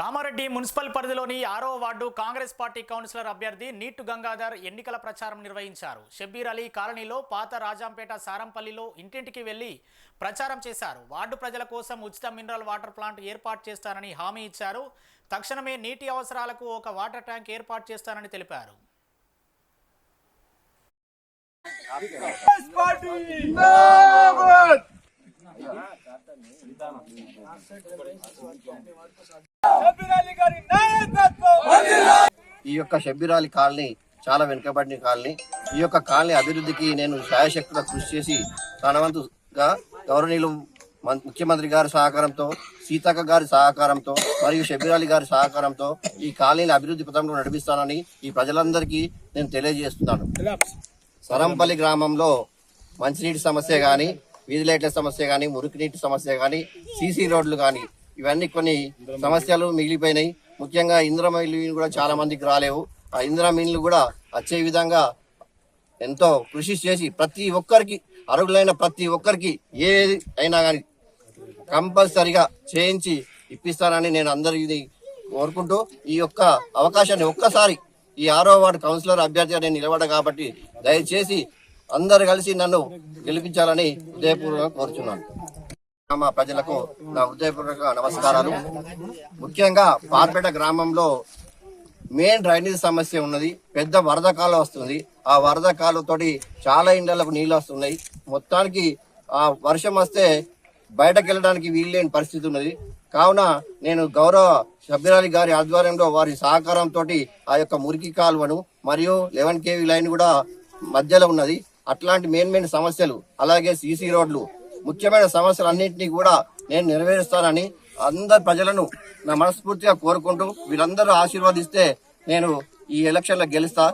Kamareddy municipal పరిధిలోని ఆరో ward Congress party councillor అభ్యర్థి నీటు గంగాధర్ ఎన్నికల ప్రచారం నిర్వహించారు. షబ్బీర్ అలీ కాలనీలో పాత రాజాంపేట సారంపల్లిలో ఇంటింటికి వెళ్ళి ప్రచారం చేశారు. వార్డు ప్రజల కోసం ఉచిత మినరల్ వాటర్ ప్లాంట్ ఏర్పాటు చేస్తానని హామీ ఇచ్చారు. తక్షణమే నీటి అవసరాలకు ఒక వాటర్ ట్యాంక్ ఏర్పాటు చేస్తానని తెలిపారు. ఈ యొక్క షబ్బీరాలి కాలనీ చాలా వెనుకబడిన కాలనీ. ఈ యొక్క కాలనీ అభివృద్ధికి నేను శాయశక్తిగా కృషి చేసి తన వంతుగా గౌరవనీయులు ముఖ్యమంత్రి గారి సహకారంతో సీతక్క గారి సహకారంతో మరియు షబ్బీరాలి గారి సహకారంతో ఈ కాలనీని అభివృద్ధి పథంలో నడిపిస్తానని ఈ ప్రజలందరికీ నేను తెలియజేస్తున్నాను. సరంపల్లి గ్రామంలో మంచినీటి సమస్య కానీ వీధి లైట్ల సమస్య కానీ మురికి సమస్య కానీ సీసీ రోడ్లు కానీ ఇవన్నీ కొన్ని సమస్యలు మిగిలిపోయినాయి. ముఖ్యంగా ఇందిరా మిల్లు కూడా చాలా మందికి రాలేవు. ఆ ఇందిరా మిల్లు కూడా వచ్చే విధంగా ఎంతో కృషి చేసి ప్రతి ఒక్కరికి అర్హులైన ప్రతి ఒక్కరికి ఏది అయినా కానీ కంపల్సరిగా చేయించి ఇప్పిస్తానని నేను అందరిని కోరుకుంటూ ఈ యొక్క అవకాశాన్ని ఒక్కసారి ఈ ఆరో వార్డు కౌన్సిలర్ అభ్యర్థిగా నేను నిలబడ కాబట్టి దయచేసి అందరు కలిసి నన్ను గెలిపించాలని హృదయపూర్వకంగా కోరుచున్నాను. గ్రామ ప్రజలకు నా హృదయపూర్వక నమస్కారాలు. ముఖ్యంగా పార్పేట గ్రామంలో మెయిన్ డ్రైనేజ్ సమస్య ఉన్నది. పెద్ద వరద కాలం వస్తుంది. ఆ వరద కాలువతోటి చాలా ఇండ్లకు నీళ్ళు వస్తున్నాయి. మొత్తానికి ఆ వర్షం వస్తే బయటకు వెళ్ళడానికి వీల్లేని పరిస్థితి ఉన్నది. కావున నేను గౌరవ సభ్యురాలి గారి ఆధ్వర్యంలో వారి సహకారంతో ఆ యొక్క మురికి కాలువను మరియు లెవెన్ కేవీ లైన్ కూడా మధ్యలో ఉన్నది. అట్లాంటి మెయిన్ మెయిన్ సమస్యలు అలాగే సీసీ రోడ్లు ముఖ్యమైన సమస్యలన్నింటినీ కూడా నేను నెరవేరుస్తానని అందరు ప్రజలను నా మనస్ఫూర్తిగా కోరుకుంటూ వీళ్ళందరూ ఆశీర్వదిస్తే నేను ఈ ఎలక్షన్లో గెలుస్తా.